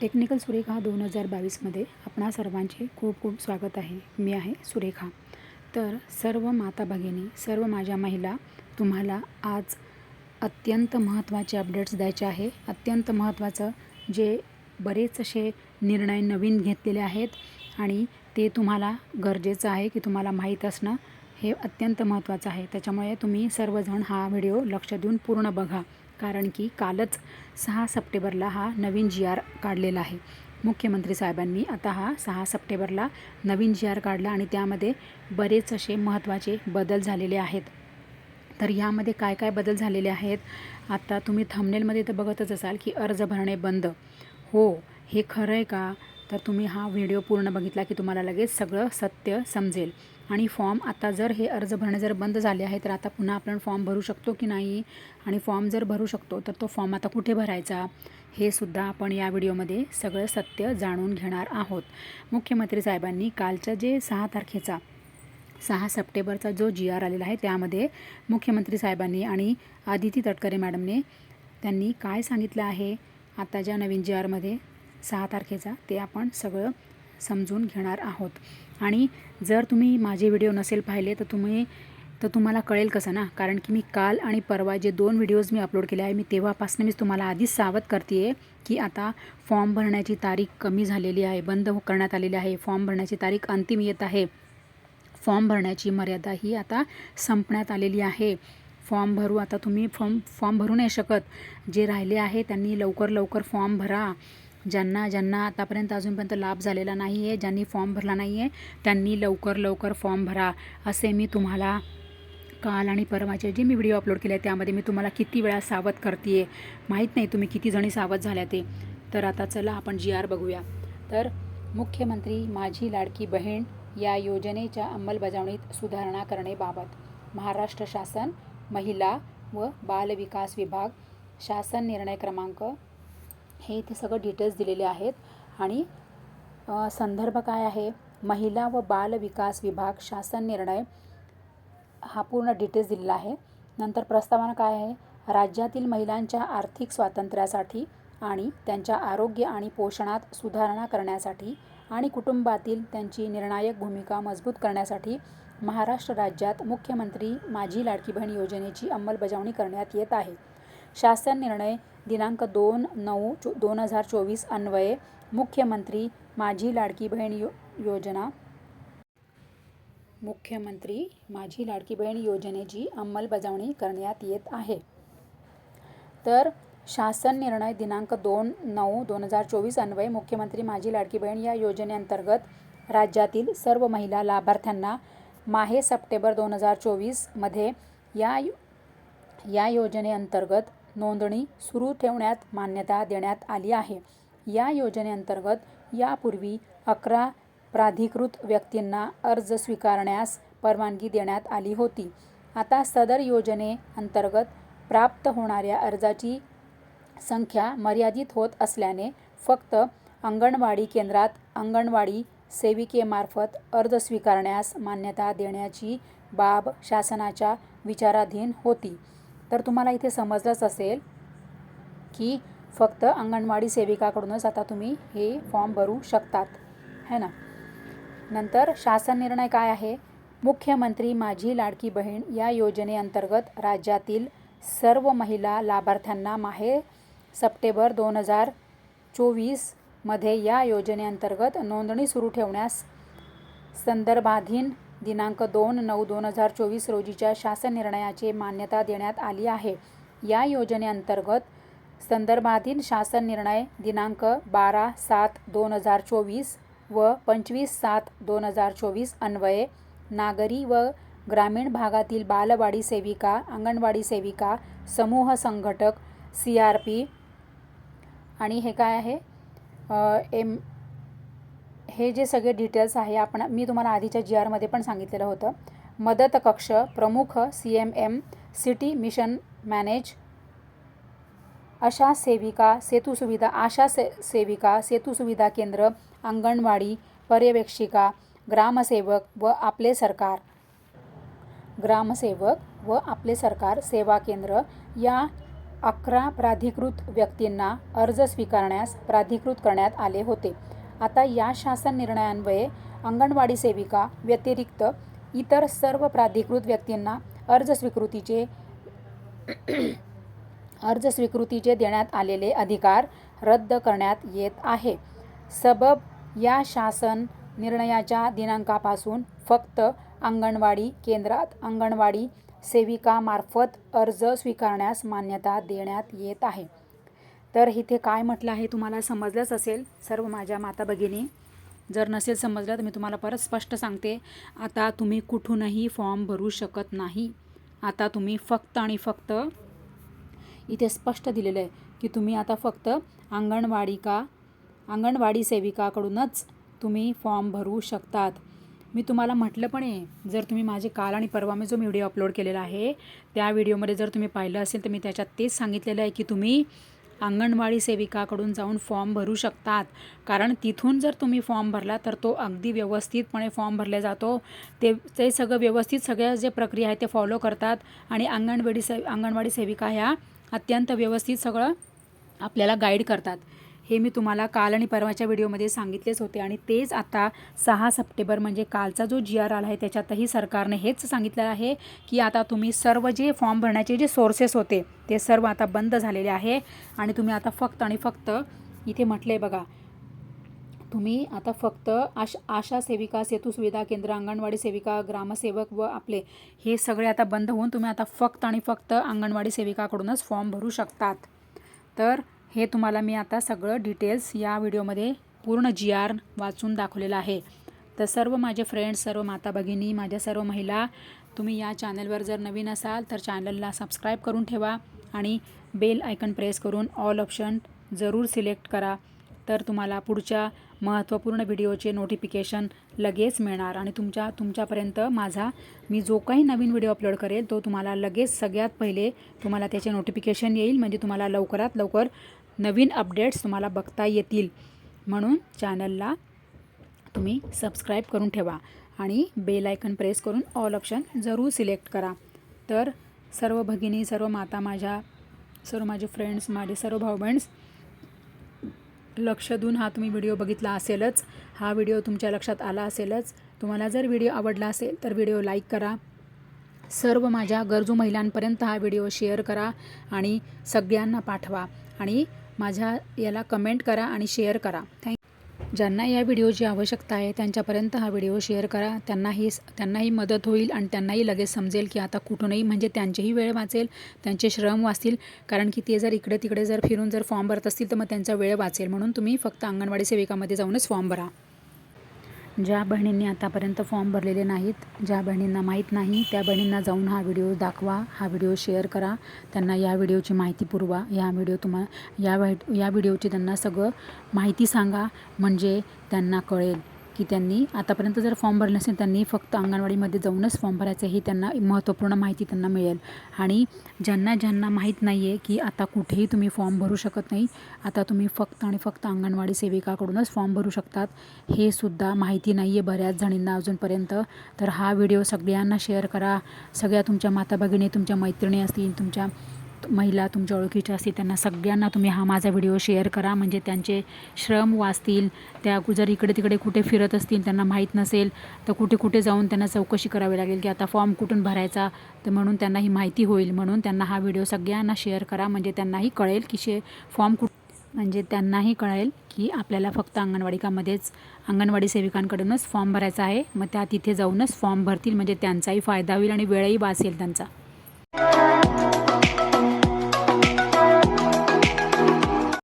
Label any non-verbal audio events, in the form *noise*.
Technical Surekha दोन हजार बावीसमध्ये आपणा सर्वांचे खूप खूप स्वागत आहे. मी आहे सुरेखा. तर सर्व माता भगिनी सर्व माझ्या महिला तुम्हाला आज अत्यंत महत्त्वाचे अपडेट्स द्यायचे आहे. अत्यंत महत्त्वाचं जे बरेच असे निर्णय नवीन घेतलेले आहेत आणि ते तुम्हाला गरजेचं आहे की तुम्हाला माहीत असणं हे अत्यंत महत्त्वाचं आहे. त्याच्यामुळे तुम्ही सर्वजण हा व्हिडिओ लक्ष देऊन पूर्ण बघा. कारण की कालच सहा सप्टेंबरला हा नवीन जी आर काढलेला आहे. मुख्यमंत्री साहेबांनी आता हा सहा सप्टेंबरला नवीन जी आर काढला आणि त्यामध्ये बरेच असे महत्त्वाचे बदल झालेले आहेत. तर यामध्ये काय काय बदल झालेले आहेत? आता तुम्ही थंबनेलमध्ये तर बघतच असाल की अर्ज भरणे बंद. हो हे खरं आहे का? तर तुम्ही हा व्हिडिओ पूर्ण बघितला की तुम्हाला लगेच सगळं सत्य समजेल. आणि फॉर्म आता जर हे अर्ज भरणे जर बंद झाले आहे तर आता पुन्हा आपण फॉर्म भरू शकतो की नाही? आणि फॉर्म जर भरू शकतो तर तो फॉर्म आता कुठे भरायचा? हे सुद्धा आपण या व्हिडिओमध्ये सगळं सत्य जाणून घेणार आहोत. मुख्यमंत्री साहेबांनी कालच्या जे सहा तारखेचा सहा सप्टेंबरचा जो जी आर आलेला आहे त्यामध्ये मुख्यमंत्री साहेबांनी आणि आदिती तटकरे मॅडमने त्यांनी काय सांगितलं आहे? आता ज्या नवीन जी आरमध्ये सहा तारखेचा ते आपण सगळं समजून घेणार आहोत. आणि जर तुम्ही माझे व्हिडिओ नसेल पाहिले तर तुम्ही तर तुम्हाला कळेल कसं ना? कारण की मी काल आणि परवा जे दोन व्हिडिओज मी अपलोड केले आहे मी तेव्हापासून मीच तुम्हाला आधीच सावध करते आहे की आता फॉर्म भरण्याची तारीख कमी झालेली आहे बंद हो- करण्यात आलेली आहे. फॉर्म भरण्याची तारीख अंतिम येत आहे. फॉर्म भरण्याची मर्यादा ही आता संपण्यात आलेली आहे. फॉर्म भरू आता तुम्ही फॉर्म फॉर्म भरू नाही शकत. जे राहिले आहे त्यांनी लवकर लवकर फॉर्म भरा. ज्यांना ज्यांना आतापर्यंत अजूनपर्यंत लाभ झालेला नाही आहे ज्यांनी फॉर्म भरला नाही आहे त्यांनी लवकर लवकर फॉर्म भरा असे मी तुम्हाला काल आणि परवाचे जे मी व्हिडिओ अपलोड केले त्यामध्ये मी तुम्हाला किती वेळा सावध करते आहे माहीत नाही तुम्ही किती जणी सावध झाल्या ते. तर आता चला आपण जी आर बघूया. तर मुख्यमंत्री माझी लाडकी बहीण या योजनेच्या अंमलबजावणीत सुधारणा करणेबाबत महाराष्ट्र शासन महिला व बालविकास विभाग शासन निर्णय क्रमांक हे इथे सगळं डिटेल्स दिलेले आहेत. आणि संदर्भ काय आहे? महिला व बाल विकास विभाग शासन निर्णय. हा पूर्ण डिटेल्स दिलेला आहे. नंतर प्रस्तावना काय आहे? राज्यातील महिलांच्या आर्थिक स्वातंत्र्यासाठी आणि त्यांच्या आरोग्य आणि पोषणात सुधारणा करण्यासाठी आणि कुटुंबातील त्यांची निर्णायक भूमिका मजबूत करण्यासाठी महाराष्ट्र राज्यात मुख्यमंत्री माझी लाडकी बहीण योजनेची अंमलबजावणी करण्यात येत आहे. शासन निर्णय दिनांक दोन नऊ चो दोन हजार चोवीस अन्वये. मुख्यमंत्री माझी लाडकी बहीण यो योजना. मुख्यमंत्री माझी लाडकी बहीण योजनेची अंमलबजावणी करण्यात येत आहे. तर शासन निर्णय दिनांक दोन नऊ दोन हजार चोवीस अन्वये. मुख्यमंत्री माझी लाडकी बहीण या योजनेअंतर्गत राज्यातील सर्व महिला लाभार्थ्यांना माहे सप्टेंबर दोन हजार चोवीसमध्ये या यो- या योजनेअंतर्गत नोंदणी सुरू ठेवण्यात मान्यता देण्यात आली आहे. या योजनेअंतर्गत यापूर्वी अकरा प्राधिकृत व्यक्तींना अर्ज स्वीकारण्यास परवानगी देण्यात आली होती. आता सदर योजनेअंतर्गत प्राप्त होणाऱ्या अर्जाची संख्या मर्यादित होत असल्याने फक्त अंगणवाडी केंद्रात अंगणवाडी सेविकेमार्फत अर्ज स्वीकारण्यास मान्यता देण्याची बाब शासनाच्या विचाराधीन होती. तर तुम्हाला इथे समजलंच असेल की फक्त अंगणवाडी सेविकाकडूनच आता तुम्ही हे फॉर्म भरू शकतात. है ना? नंतर शासन निर्णय काय आहे? मुख्यमंत्री माझी लाडकी बहीण या योजनेअंतर्गत राज्यातील सर्व महिला लाभार्थ्यांना माहे सप्टेंबर दोन हजार चोवीसमध्ये या योजनेअंतर्गत नोंदणी सुरू ठेवण्यास संदर्भाधीन दिनांक दोन नऊ दोन हजार चोवीस रोजीच्या शासन निर्णयाचे मान्यता देण्यात आली आहे. या योजनेअंतर्गत संदर्भाधीन शासन निर्णय दिनांक बारा सात दोन हजार चोवीस व पंचवीस सात दोन हजार चोवीस अन्वये नागरी व ग्रामीण भागातील बालवाडी सेविका अंगणवाडी सेविका समूह संघटक सी आर पी आणि हे काय आहे? एम हे जे सगळे डिटेल्स आहे आपण मी तुम्हाला आधीच्या जी आरमध्ये पण सांगितलेलं होतं. मदत कक्ष प्रमुख C M M city mission manage अशा सेविका सेतू सुविधा आशा से सेविका सेतू सुविधा केंद्र अंगणवाडी पर्यवेक्षिका ग्रामसेवक व आपले सरकार. ग्रामसेवक व आपले सरकार सेवा केंद्र या अकरा प्राधिकृत व्यक्तींना अर्ज स्वीकारण्यास प्राधिकृत करण्यात आले होते. आता या शासन निर्णयान्वये अंगणवाडी सेविका व्यतिरिक्त इतर सर्व प्राधिकृत व्यक्तींना अर्ज स्वीकृतीचे *clears throat* अर्ज स्वीकृतीचे देण्यात आलेले अधिकार रद्द करण्यात येत आहे. सबब या शासन निर्णयाच्या दिनांकापासून फक्त अंगणवाडी केंद्रात अंगणवाडी सेविकामार्फत अर्ज स्वीकारण्यास मान्यता देण्यात येत आहे. तर इथे काय म्हटलं आहे तुम्हाला समजलंच असेल सर्व माझ्या माता भगिनी. जर नसेल समजलं तर मी तुम्हाला परत स्पष्ट सांगते. आता तुम्ही कुठूनही फॉर्म भरू शकत नाही. आता तुम्ही फक्त आणि फक्त इथे स्पष्ट दिलेलं आहे की तुम्ही आता फक्त अंगणवाडी का अंगणवाडी सेविकाकडूनच तुम्ही फॉर्म भरू शकतात. मी तुम्हाला म्हटलं पण आहे जर तुम्ही माझे काल आणि परवा मी जो व्हिडिओ अपलोड केलेला आहे त्या व्हिडिओमध्ये जर तुम्ही पाहिलं असेल तर मी त्याच्यात तेच सांगितलेलं आहे की तुम्ही अंगणवाडी सेविकाकडून जाऊन फॉर्म भरू शकतात. कारण तिथून जर तुम्ही फॉर्म भरला तर तो अगदी व्यवस्थितपणे फॉर्म भरला जातो. ते ते सगळं व्यवस्थित सगळ्या जे प्रक्रिया आहे ते फॉलो करतात. आणि अंगणवाडी से अंगणवाडी सेविका ह्या अत्यंत व्यवस्थित सगळं आपल्याला गाईड करतात. हे मी तुम्हाला काल आणि परवाच्या व्हिडिओमध्ये सांगितलेच होते. आणि तेच आता सहा सप्टेंबर म्हणजे कालचा जो जी आर आला आहे त्याच्यातही सरकारने हेच सांगितलं आहे की आता तुम्ही सर्व जे फॉर्म भरण्याचे जे सोर्सेस होते ते सर्व आता बंद झालेले आहे. आणि तुम्ही आता फक्त आणि फक्त इथे म्हटलं आहे बघा तुम्ही आता फक्त आश आशा सेविका सेतू सुविधा केंद्र अंगणवाडी सेविका ग्रामसेवक व आपले हे सगळे आता बंद होऊन तुम्ही आता फक्त आणि फक्त अंगणवाडी सेविकाकडूनच फॉर्म भरू शकतात. तर हे तुम्हाला मी आता सगळं डिटेल्स या व्हिडिओमध्ये पूर्ण जी आर वाचून दाखवलेलं आहे. तर सर्व माझे फ्रेंड्स सर्व माता भगिनी माझ्या सर्व महिला तुम्ही या चॅनलवर जर नवीन असाल तर चॅनलला सबस्क्राईब करून ठेवा आणि बेल आयकन प्रेस करून ऑल ऑप्शन जरूर सिलेक्ट करा. तर तुम्हाला पुढच्या महत्त्वपूर्ण व्हिडिओचे नोटिफिकेशन लगेच मिळणार आणि तुमच्या तुमच्यापर्यंत माझा मी जो काही नवीन व्हिडिओ अपलोड करेल तो तुम्हाला लगेच सगळ्यात पहिले तुम्हाला त्याचे नोटिफिकेशन येईल. म्हणजे तुम्हाला लवकरात लवकर नवीन अपडेट्स तुम्हाला बघता येतील. म्हणून चॅनलला तुम्ही सबस्क्राईब करून ठेवा आणि बेल आयकन प्रेस करून ऑल ऑप्शन जरूर सिलेक्ट करा. तर सर्व भगिनी सर्व माता माझ्या सर्व माझे फ्रेंड्स माझे सर्व भाऊ बहिण्स लक्ष देऊन हा तुम्ही व्हिडिओ बघितला असेलच हा व्हिडिओ तुमच्या लक्षात आला असेलच तुम्हाला जर व्हिडिओ आवडला असेल तर व्हिडिओ लाईक करा. सर्व माझ्या गरजू महिलांपर्यंत हा व्हिडिओ शेअर करा आणि सगळ्यांना पाठवा आणि माझ्या याला कमेंट करा आणि शेअर करा. थँक ज्यांना या व्हिडिओची आवश्यकता आहे त्यांच्यापर्यंत हा व्हिडिओ शेअर करा. त्यांनाही त्यांनाही मदत होईल आणि त्यांनाही लगेच समजेल की आता कुठूनही म्हणजे त्यांचेही वेळ वाचेल त्यांचे श्रम वाचतील. कारण की ते जर इकडे तिकडे जर फिरून जर फॉर्म भरत असतील तर मग त्यांचा वेळ वाचेल. म्हणून तुम्ही फक्त अंगणवाडी सेविकामध्ये जाऊनच फॉर्म भरा. ज्या बहिणींनी आतापर्यंत फॉर्म भरलेले नाहीत ज्या बहिणींना माहीत नाही त्या बहिणींना जाऊन हा व्हिडिओ दाखवा हा व्हिडिओ शेअर करा त्यांना या व्हिडिओची माहिती पुरवा या व्हिडिओ तुम्हा या या व्हिडिओची त्यांना सगळं माहिती सांगा म्हणजे त्यांना कळेल. की त्यांनी आतापर्यंत जर फॉर्म भरले नसेल त्यांनी फक्त अंगणवाडीमध्ये जाऊनच फॉर्म भरायचं हे त्यांना महत्त्वपूर्ण माहिती त्यांना मिळेल. आणि ज्यांना ज्यांना माहीत नाही आहे की आता कुठेही तुम्ही फॉर्म भरू शकत नाही आता तुम्ही फक्त आणि फक्त अंगणवाडी सेविकाकडूनच फॉर्म भरू शकतात हे सुद्धा माहिती नाही आहे बऱ्याच जणींना अजूनपर्यंत. तर हा व्हिडिओ सगळ्यांना शेअर करा. सगळ्या तुमच्या माता भगिनी तुमच्या मैत्रिणी असतील तुमच्या महिला तुमच्या ओळखीच्या असतील त्यांना सगळ्यांना तुम्ही हा माझा व्हिडिओ शेअर करा. म्हणजे त्यांचे श्रम वाचतील. त्या जर इकडे तिकडे कुठे फिरत असतील त्यांना माहीत नसेल तर कुठे कुठे जाऊन त्यांना चौकशी करावी लागेल की आता फॉर्म कुठून भरायचा तर म्हणून त्यांना ही माहिती होईल. म्हणून त्यांना हा व्हिडिओ सगळ्यांना शेअर करा. म्हणजे त्यांनाही कळेल की शे फॉर्म कुठ म्हणजे त्यांनाही कळेल की आपल्याला फक्त अंगणवाडिकामध्येच अंगणवाडी सेविकांकडूनच फॉर्म भरायचा आहे. मग त्या तिथे जाऊनच फॉर्म भरतील. म्हणजे त्यांचाही फायदा होईल आणि वेळही वाचेल त्यांचा.